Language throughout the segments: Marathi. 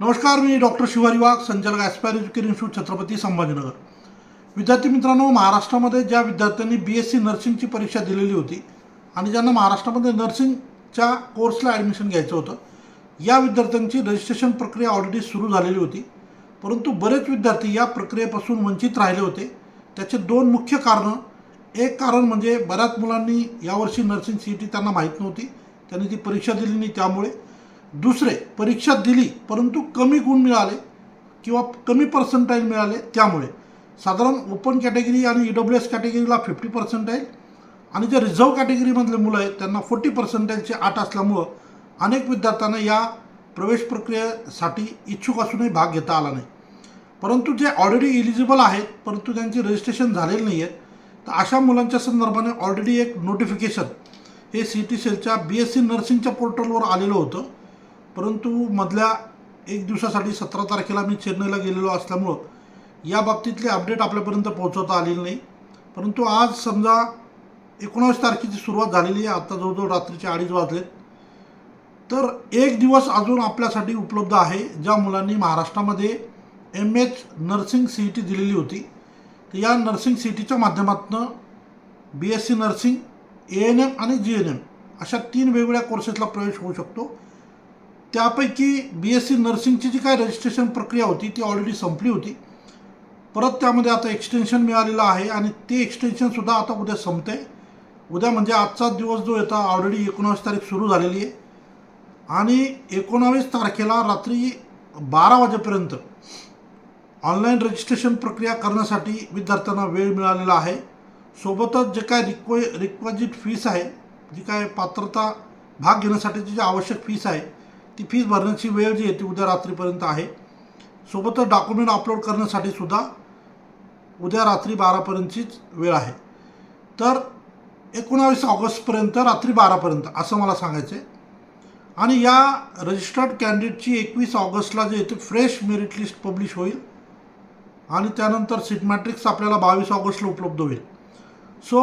नमस्कार मी डॉक्टर शिवारी वाघ संचालक Aspire Education Institute Chhatrapati Sambhajinagar. विद्यार्थी मित्रांनो महाराष्ट्रामध्ये ज्या विद्यार्थ्यांनी बी एस सी नर्सिंगची परीक्षा दिलेली होती आणि ज्यांना महाराष्ट्रामध्ये नर्सिंगच्या कोर्सला ॲडमिशन घ्यायचं होतं या विद्यार्थ्यांची रजिस्ट्रेशन प्रक्रिया ऑलरेडी सुरू झालेली होती. परंतु बरेच विद्यार्थी या प्रक्रियेपासून वंचित राहिले होते. त्याचे दोन मुख्य कारणं एक कारण म्हणजे बऱ्याच मुलांनी यावर्षी नर्सिंग सी ई टी त्यांना माहीत नव्हती. त्यांनी ती परीक्षा दिली नाही त्यामुळे. दुसरे परीक्षा दिली परंतु कमी गुण मिळाले किंवा कमी पर्सेंटाईल मिळाले त्यामुळे. साधारण ओपन कॅटेगरी आणि ई डब्ल्यू एस कॅटेगरीला फिफ्टी पर्सेंटाईल आणि जे रिझर्व्ह कॅटेगरीमधले मुलं आहेत त्यांना फोर्टी पर्सेंटाईलचे आठ असल्यामुळं अनेक विद्यार्थ्यांना या प्रवेश प्रक्रियेसाठी इच्छुक असूनही भाग घेता आला नाही. परंतु जे ऑलरेडी इलिजिबल आहेत परंतु त्यांची रजिस्ट्रेशन झालेली नाही आहे तर अशा मुलांच्या संदर्भाने ऑलरेडी एक नोटिफिकेशन हे सी टी सेलच्या बी एस सी नर्सिंगच्या पोर्टलवर आलेलं होतं. परंतु मधल्या एक दिवसासाठी सतरा तारखेला मी चेन्नईला गेलेलो असल्यामुळं या बाबतीतले अपडेट आपल्यापर्यंत पोहोचवता आलेली नाही. परंतु आज समजा एकोणावीस तारखेची सुरुवात झालेली आहे आत्ता जवळजवळ रात्रीचे अडीच वाजलेत. तर एक दिवस अजून आपल्यासाठी उपलब्ध आहे ज्या मुलांनी महाराष्ट्रामध्ये M H nursing C E T दिलेली होती. तर या नर्सिंग सी ई टीच्या माध्यमातून B S C nursing A N M आणि जी एन एम अशा तीन वेगवेगळ्या कोर्सेसला प्रवेश होऊ शकतो. त्यापैकी बी एस सी नर्सिंगची जी काय रजिस्ट्रेशन प्रक्रिया होती ती ऑलरेडी संपली होती. परत त्यामध्ये आता एक्सटेन्शन मिळालेलं आहे आणि ते एक्सटेन्शनसुद्धा आता उद्या संपते उद्या म्हणजे आजचा दिवस जो येतो ऑलरेडी एकोणावीस तारीख सुरू झालेली आहे. आणि एकोणावीस तारखेला रात्री बारा वाजेपर्यंत ऑनलाईन रजिस्ट्रेशन प्रक्रिया करण्यासाठी विद्यार्थ्यांना वेळ मिळालेला आहे. सोबतच जे काय रिक्वे रिक्वाजिट फीस आहे जी काय पात्रता भाग घेण्यासाठीची जी आवश्यक फीस आहे ती फीज भरण्याची वेळ जी आहे ती उद्या रात्रीपर्यंत आहे. सोबतच डॉक्युमेंट अपलोड करण्यासाठी सुद्धा उद्या रात्री बारापर्यंतचीच वेळ आहे. तर एकोणावीस ऑगस्टपर्यंत रात्री बारापर्यंत असं मला सांगायचं आहे आणि या रजिस्टर्ड कॅन्डिडेटची एकवीस ऑगस्टला जे येते फ्रेश मेरिट लिस्ट पब्लिश होईल. आणि त्यानंतर सीट मॅट्रिक्स आपल्याला बावीस ऑगस्टला उपलब्ध होईल. सो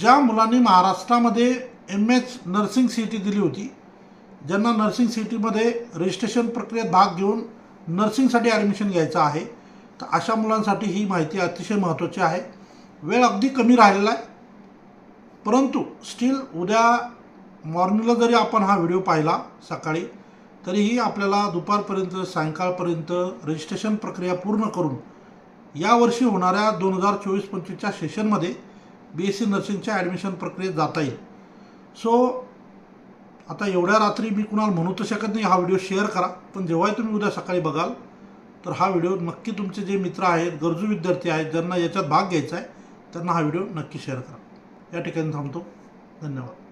ज्या मुलांनी महाराष्ट्रामध्ये M H nursing C T दिली होती ज्यांना नर्सिंग सिटीमध्ये रजिस्ट्रेशन प्रक्रियेत भाग घेऊन नर्सिंगसाठी ॲडमिशन घ्यायचं आहे तर अशा मुलांसाठी ही माहिती अतिशय महत्त्वाची आहे. वेळ अगदी कमी राहिलेला आहे परंतु स्टील उद्या मॉर्निंगला जरी आपण हा व्हिडिओ पाहिला सकाळी तरीही आपल्याला दुपारपर्यंत सायंकाळपर्यंत रजिस्ट्रेशन प्रक्रिया पूर्ण करून यावर्षी होणाऱ्या दोन हजार चोवीस पंचवीसच्या सेशनमध्ये बी एस सी नर्सिंगच्या ॲडमिशन प्रक्रियेत जाता येईल. सो आता एवढ्या रात्री मी कुणाला म्हणू तर शकत नाही. हा व्हिडिओ शेअर करा. पण जेव्हाही तुम्ही उद्या सकाळी बघाल तर हा व्हिडिओ नक्की तुमचे जे मित्र आहेत गरजू विद्यार्थी आहेत ज्यांना याच्यात भाग घ्यायचा आहे त्यांना हा व्हिडिओ नक्की शेअर करा. या ठिकाणी थांबतो. धन्यवाद.